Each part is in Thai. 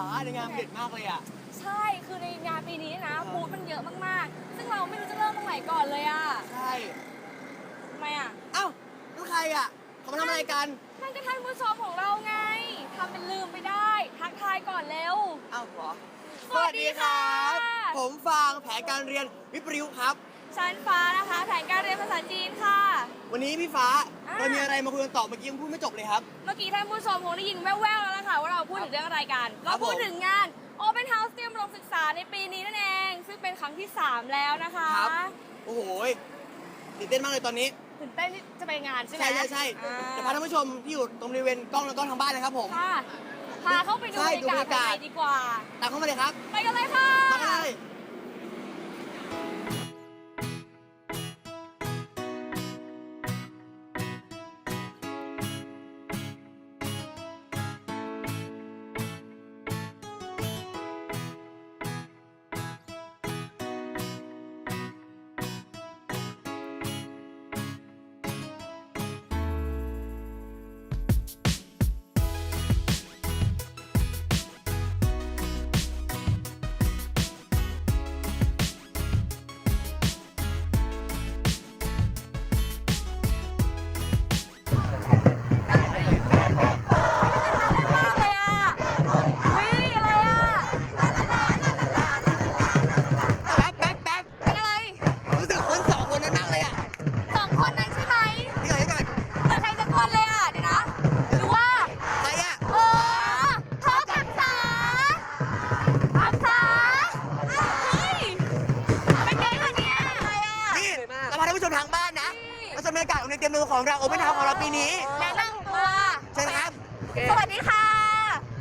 ฟ้าในงานเด็ดมากเลยอะ ใช่ คือในงานปีนี้นะบูธมันเยอะมากๆ ซึ่งเราไม่รู้จะเริ่มตรงไหนก่อนเลยอะใช่ทำไมอะ เอ้าแล้วใครอะเขามาทำอะไรกัน นั่นก็ท่านผู้ชมของเราไง ทำเป็นลืมไปได้ ทักทายก่อนเร็ว เอ้าเหรอสวัสดีค่ะผมฟางแผนการเรียนวิปริวครับ ชั้นฟ้านะคะ แผนการเรียนภาษาจีนค่ะ วันนี้พี่ฟ้าอ่า เรามีอะไรมาคุยกันต่อเมื่อกี้ยังพูดไม่จบเลยครับ เมื่อกี้ท่านผู้ชมคงได้ยินแว่วๆแล้วล่ะ ค่ะว่าเราพูดถึงเรื่องอะไรกันครัเราบผมพูดถึงงาน Open House เตรียมลงศึกษาในปีนี้นั่นเอง ซึ่งเป็นครั้งที่ 3 แล้วนะคะครับ โอ้โหตื่นเต้นมากเลยตอนนี้ ตื่นเต้นที่จะไปงานใช่ไหมใช่ใช่ใช่อ่าเดี๋ยวพาท่านผู้ชมที่อยู่ตรงบริเวณกล้องแล้วก็ทางบ้านนะครับผม ค่ะพาเข้าไปดูใช่บรรยากาศดูบรรยากาศ ข้างในดีกว่า ตามเข้ามาเลยครับ ไปกันเลยค่ะ มากันเลย พาท่านผู้ชมทางบ้านนะมาชมบรรยากาศของในเตรียมตัวของเราโอเปนทาวของเราปีนี้แนะนำตัวเชิญครับ สวัสดีค่ะ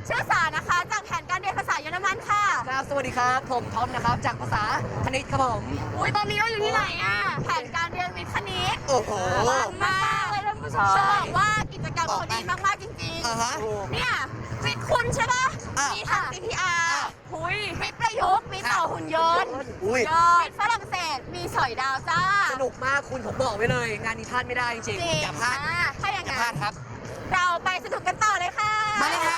ชื่อสานะคะ จากแผนการเรียนภาษาเยอรมันค่ะ ครับ สวัสดีครับ ผมท็อปนะครับ จากภาษาคณิตครับผมอุ้ยตอนนี้เราอยู่ที่ไหนอะ แผนการเรียนวิทย์คณิต โอ้โหมันมากเลยท่านผู้ชมจะบอกว่ากิจกรรมเขาดีมากๆจริงอ่าฮะๆเนี่ยวิทย์คุณใช่ปะ อะ มีทาง CPR หุยวิทย์ประยุกต์มีต่อหุ่นยนต์อุ้ย ยอดฝรั่งเศส มีสอยดาวจ้าสนุกมากคุณผมบอกไว้เลย งานนี้พลาดไม่ได้จริงจริงอย่าพลาดอะถ้าอย่างอย่านั้พลาดนครับ เราไปสนุกกันต่อเลยค่ะ มาเลยค่ะ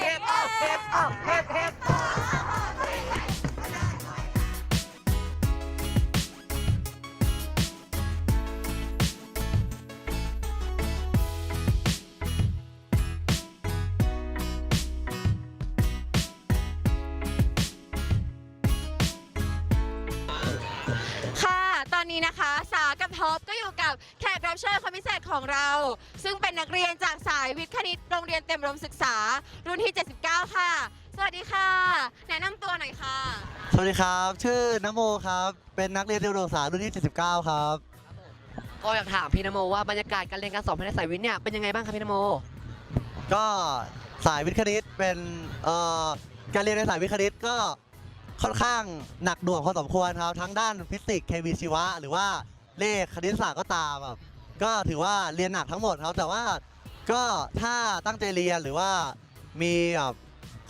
เฮฟอัพเฮฟอัพเฮฟเฮฟ ท็อปก็อยู่กับแขกรับเชิญคนพิเศษของเรา ซึ่งเป็นนักเรียนจากสายวิทย์คณิตโรงเรียนเต็มรมศึกษา รุ่นที่ 79 ค่ะ สวัสดีค่ะ แนะนำตัวหน่อยค่ะ สวัสดีครับ ชื่อนโมครับ เป็นนักเรียนเตรียมอุดมศึกษารุ่นที่ 79 ครับ ก็อยากถามพี่นโมว่าบรรยากาศการเรียนการสอนภายในสายวิทย์เนี่ยเป็นยังไงบ้างครับพี่นโม ก็สายวิทย์คณิตเป็นเอ่อการเรียนในสายวิทย์คณิตก็ค่อนข้างหนักหน่วงพอสมควรครับ ทั้งด้านฟิสิกส์เคมีชีวะ หรือว่า เลขคณิตศาสตร์ก็ตามแบบก็ถือว่าเรียนหนักทั้งหมดครับ แต่ว่าก็ถ้าตั้งใจเรียนหรือว่ามีแบบ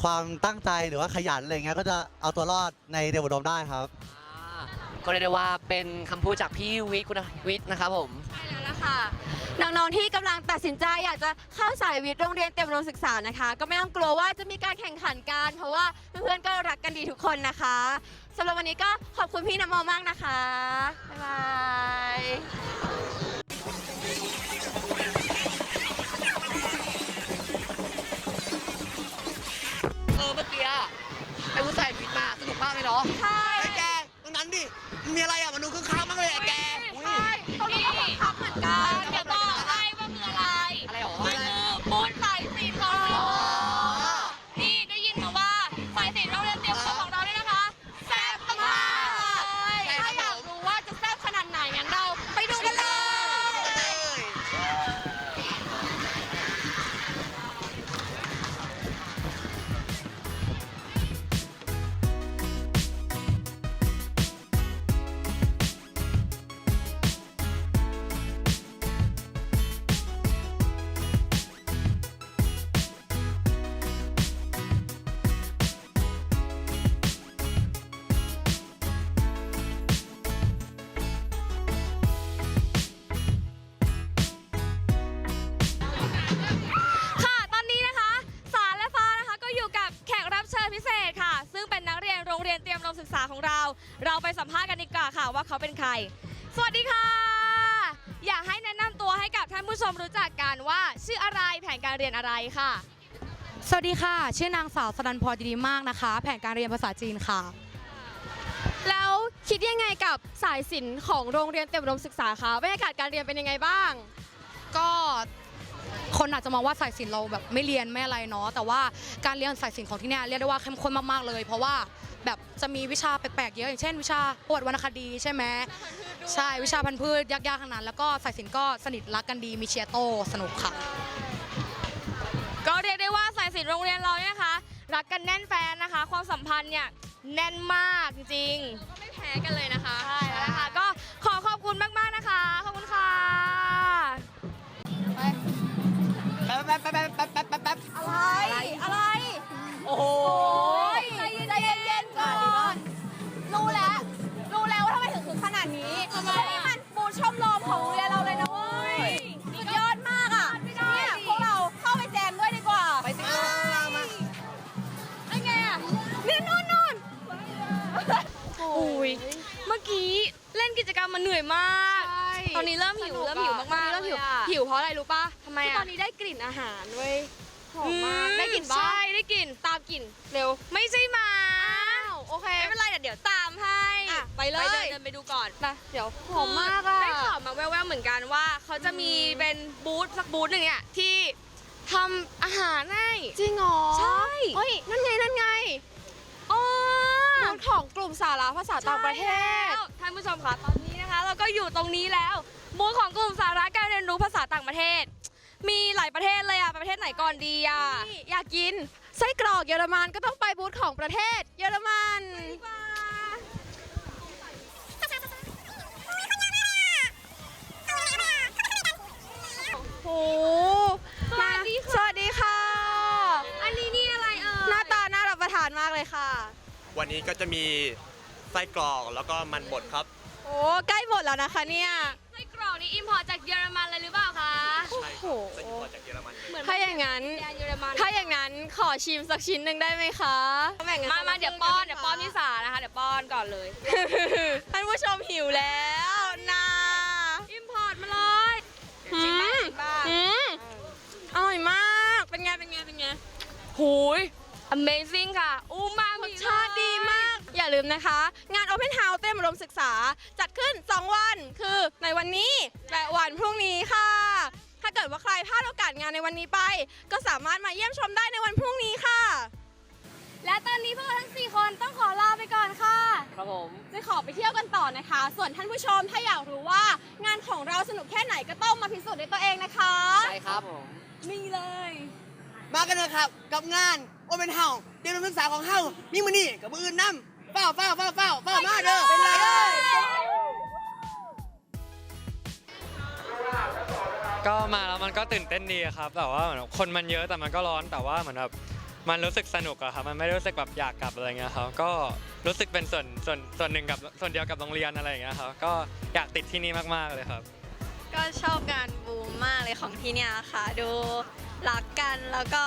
ความตั้งใจหรือว่าขยันอะไรเงี้ยก็จะเอาตัวรอดในเรียนอุดมได้ครับ อ่าก็เรียกได้ว่าเป็นคำพูดจากพี่วิทย์คุณวิทย์นะครับผม ใช่แล้วล่ะค่ะน้องๆที่กำลังตัดสินใจอยากจะเข้าสายวิทย์โรงเรียนเต็มรมศึกษานะคะ ก็ไม่ต้องกลัวว่าจะมีการแข่งขันกัน เพราะว่าเพื่อนๆก็รักกันดีทุกคนนะคะ สำหรับวันนี้ก็ขอบคุณพี่นโมมากนะคะ บ๊ายบายเออเมื่อกี้อะไอ้ผู้สายวิทย์มาสนุกมากเลยเนาะใช่ไอ้แกตรงนั้นดิมันมีอะไรอะมันดูคึกคัก เราไปสัมภาษณ์กันดีกว่าค่ะว่าเขาเป็นใคร สวัสดีค่ะ อยากให้แนะนำตัวให้กับท่านผู้ชมรู้จักกันว่าชื่ออะไรแผนการเรียนอะไรค่ะ สวัสดีค่ะ ชื่อนางสาวสนันพรดีมากนะคะ แผนการเรียนภาษาจีนค่ะ แล้วคิดยังไงกับสายศิลป์ของโรงเรียนเตรียมอุดมศึกษาคะบรรยากาศการเรียนเป็นยังไงบ้าง ก็ คนอาจจะมองว่าสายศิลป์เราแบบไม่เรียนไม่อะไรเนาะแต่ว่าการเรียนสายศิลป์ของที่เนี่ยเรียกได้ว่าเข้มข้นมากๆเลย เพราะว่าแบบจะมีวิชาแปลกๆเยอะอย่างเช่น วิชาประวัติวรรณคดีใช่ไหมใช่วิชาพันธุ์พืชยากๆทั้งนั้นแล้วก็สายศิลป์ก็สนิทรักกันดีมีเชียร์โตสนุกค่ะ ก็เรียกได้ว่าสายศิลป์โรงเรียนเราเนี่ยนะคะ รักกันแน่นแฟนนะคะ ความสัมพันธ์เนี่ยแน่นมากจริง ก็ไม่แพ้กันเลยนะคะใช่แล้วนะคะก็ขอขอบคุณมากๆนะคะ ขอบคุณค่ะ บแป๊บแป๊บแป๊บแป๊บแป๊บแป๊บอะไร อะไร โอ้โหใจเย็นใเย็นก่อน รู้แล้ว รู้แล้วว่าทำไมถึงถึงขนาดนี้ทำไมมันปูช่อมลมของเรียนเราเลยนะเว้ย สุดยอดมากอะเนี่ยพวกเราเข้าไปแจมด้วยดีกว่า ไปสิมาไอ้ไงอะเนี่ยน่นน่นอ้ย เมื่อกี้เล่นกิจกรรมมาเหนื่อยมาก ตอนนี้เริ่มหิว เริ่มหิวมากๆเริ่มหิวลยอะหิวเพราะอะไรรู้ป่ะทำไมคืออะตอนนี้ได้กลิ่นอาหารเว้ย หอมมากอืได้กลิ่นป่ะใช่ ได้กลิ่น ตามกลิ่น เร็ว ไม่ใช่หมาอ้าวโอเค ไม่เป็นไรเดี๋ยวเดี๋ยวตามให้อะไปเลยเดินเดินไปดูก่อนนะเดี๋ยวหอมมากอะได้ข่าวมาแว่วๆเหมือนกันว่า เขาจะมีเป็นบูธสักบูธหนึ่งเนี่ยที่ทำอาหารให้จริงเหรอ ใช่เฮ้ย นั่นไง นั่นไงอ๋อบูธของกลุ่มสาระภาษาต่างประเทศใช่แล้วท่านผู้ชมคะตอนนี้ นะคะเราก็อยู่ตรงนี้แล้วบูธของกลุ่มสาระการเรียนรู้ภาษาต่างประเทศ มีหลายประเทศเลยอะประเทศไหนก่อนดีอะนี่อยากกินไส้กรอกเยอรมันก็ต้องไปบูธของประเทศ เยอรมันโหสวัสดีค่ะสวัสดีค่ะ อันนี้นี่อะไรเอ่ยหน้าตาน่ารับประทานมากเลยค่ะ วันนี้ก็จะมีไส้กรอกแล้วก็มันบดครับ โอ้ใกล้หมดแล้วนะคะเนี่ยไส้กรอกนี่อิมพอร์ตจากเยอรมันเลยหรือเปล่าคะใช่โอ้โหไส้กรอกจากเยอรมันเลยเหมือนถ้าอย่างนั้น แดนเยอรมันถ้าอย่างนั้นขอชิมสักชิ้นหนึ่งได้ไหมคะแบ่งกันมาคนละมาเดี๋ยวครึ่งป้อนกัเดี๋ยวป้อนไหมพี่คะสานะคะเดี๋ยวป้อนก่อนเลย ท่านผู้ชมหิวแล้วนะอิมพอร์ตมาเลยอืมอืมอร่อยมาก เป็นไง เป็นไง เป็นไง หูย Amazing ค่ะ อูมารสชาติดีมาก อย่าลืมนะคะ งาน Open House เต็มรมศึกษาจัดขึ้น 2 วัน คือในวันนี้และวันพรุ่งนี้ค่ะ ถ้าเกิดว่าใครพลาดโอกาสงานในวันนี้ไป ก็สามารถมาเยี่ยมชมได้ในวันพรุ่งนี้ค่ะ และตอนนี้พวกเราทั้ง 4 คนต้องขอลาไปก่อนค่ะ ครับผม จะขอไปเที่ยวกันต่อนะคะ ส่วนท่านผู้ชมถ้าอยากรู้ว่างานของเราสนุกแค่ไหนก็ต้องมาพิสูจน์ด้วยตัวเองนะคะใช่ครับผม นี่เลย มากันนะครับ กับงานโอเปนเฮาเตรียมศึกษาของเฮามีมือนี่กับมืออื่นนํ เฝ้าเฝ้าเฝ้าเฝ้าเฝ้ามาเด้อเป็นไรเอ้ยก็มาแล้วมันก็ตื่นเต้นดีครับแต่ว่าเหมือนคนมันเยอะแต่มันก็ร้อนแต่ว่าเหมือนแบบมันรู้สึกสนุกอะครับมันไม่ได้รู้สึกแบบอยากกลับอะไรเงี้ยครับก็รู้สึกเป็นส่วนส่วนส่วนหนึ่งกับส่วนเดียวกับโรงเรียนอะไรอย่างเงี้ยครับก็อยากติดที่นี่มากๆเลยครับ ก็ชอบการบูมมากเลยของที่เนี่ยค่ะ ดู รักกันแล้วก็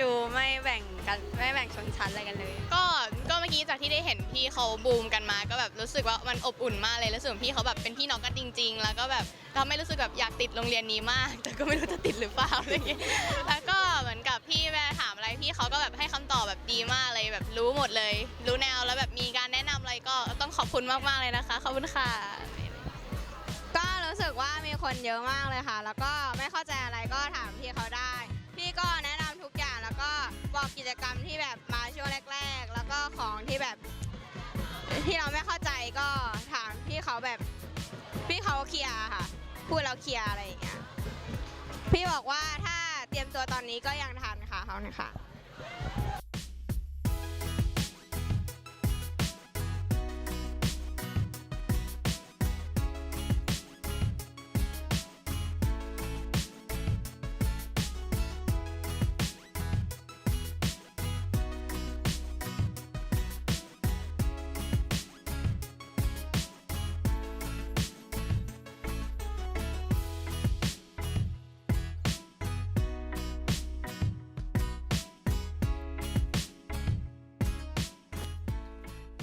ดูไม่แบ่งกันไม่แบ่งชนชั้นอะไรกันเลย ก็ก็เมื่อกี้จากที่ได้เห็นพี่เขาบูมกันมา ก็แบบรู้สึกว่ามันอบอุ่นมากเลยแล้วรู้สึกว่าพี่เขาแบบเป็นพี่น้องกันจริง ๆ แล้วก็แบบทำให้รู้สึกแบบอยากติดโรงเรียนนี้มาก แต่ก็ไม่รู้จะติดหรือเปล่าอะไรอย่างเงี้ยแล้วก็เหมือนกับพี่แม่ถามอะไรพี่เขาก็แบบให้คำตอบแบบดีมากเลยแบบรู้หมดเลย รู้แนวแล้วแบบมีการแนะนำอะไรก็ต้องขอบคุณมากๆเลยนะคะขอบคุณค่ะ ว่ามีคนเยอะมากเลยค่ะ แล้วก็ไม่เข้าใจอะไรก็ถามพี่เขาได้ พี่ก็แนะนำทุกอย่างแล้วก็บอกกิจกรรมที่แบบมาช่วงแรก ๆ แล้วก็ของที่แบบ ที่เราไม่เข้าใจก็ถามพี่เขาแบบพี่เขาเคลียร์ค่ะ พูดแล้วเคลียร์อะไรอย่างเงี้ยพี่บอกว่าถ้าเตรียมตัวตอนนี้ก็ยังทันค่ะเขาเนะคะ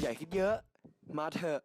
่คิดเยอะ มาเถอะ